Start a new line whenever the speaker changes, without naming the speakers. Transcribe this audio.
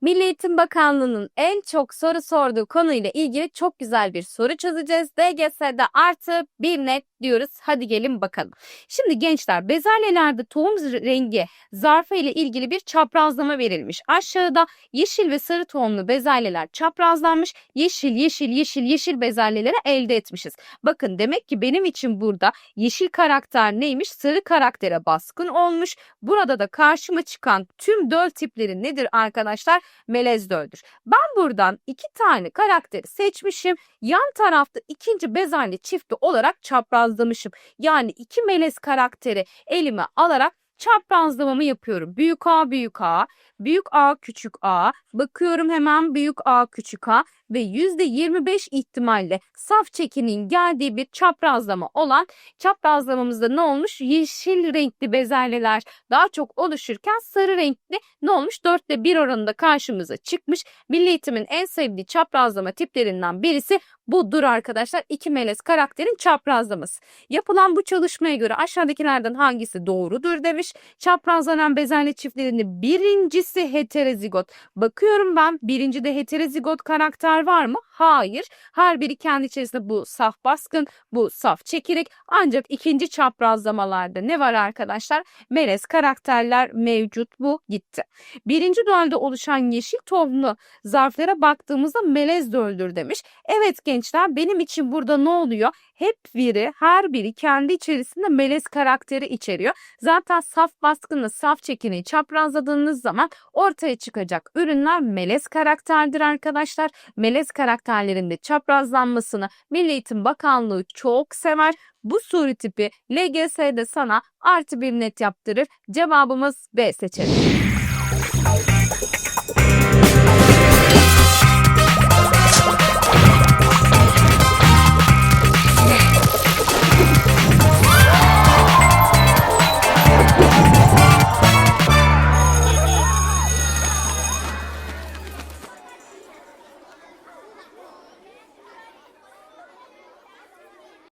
Milli Eğitim Bakanlığı'nın en çok soru sorduğu konuyla ilgili çok güzel bir soru çözeceğiz. DGS'de artı bir net diyoruz. Hadi gelin bakalım. Şimdi gençler bezelyelerde tohum rengi zarfı ile ilgili bir çaprazlama verilmiş. Aşağıda yeşil ve sarı tohumlu bezelyeler çaprazlanmış. Yeşil, yeşil, yeşil, yeşil bezelyeleri elde etmişiz. Bakın demek ki benim için burada yeşil karakter neymiş? Sarı karaktere baskın olmuş. Burada da karşıma çıkan tüm döl tipleri nedir arkadaşlar? Melez döldür. Ben buradan iki tane karakteri seçmişim. Yan tarafta ikinci bezelye çifti olarak çaprazlamışım. Yani iki melez karakteri elime alarak çaprazlamamı yapıyorum. Büyük A, büyük A, büyük A, küçük A. Bakıyorum hemen büyük A, küçük A ve %25 ihtimalle saf çekinin geldiği bir çaprazlama olan çaprazlamamızda ne olmuş? Yeşil renkli bezelyeler daha çok oluşurken sarı renkli ne olmuş? Dörtte bir oranında karşımıza çıkmış. Milli Eğitim'in en sevdiği çaprazlama tiplerinden birisi budur arkadaşlar. İki melez karakterin çaprazlaması. Yapılan bu çalışmaya göre aşağıdakilerden hangisi doğrudur demiş. Çaprazlanan bezelye çiftlerinin birincisi heterozigot. Bakıyorum ben birincide heterozigot karakter var mı? Hayır. Her biri kendi içerisinde bu saf baskın, bu saf çekirik. Ancak ikinci çaprazlamalarda ne var arkadaşlar? Melez karakterler mevcut. Bu gitti. Birinci dualde oluşan yeşil tohumlu zarflara baktığımızda melez döldür demiş. Evet gençler benim için burada ne oluyor? Hep biri, her biri kendi içerisinde melez karakteri içeriyor. Zaten saf baskınla saf çekini çaprazladığınız zaman ortaya çıkacak ürünler melez karakterdir arkadaşlar. Melez karakterlerin de çaprazlanmasını Milli Eğitim Bakanlığı çok sever. Bu soru tipi LGS'de sana artı bir net yaptırır. Cevabımız B seçeneği.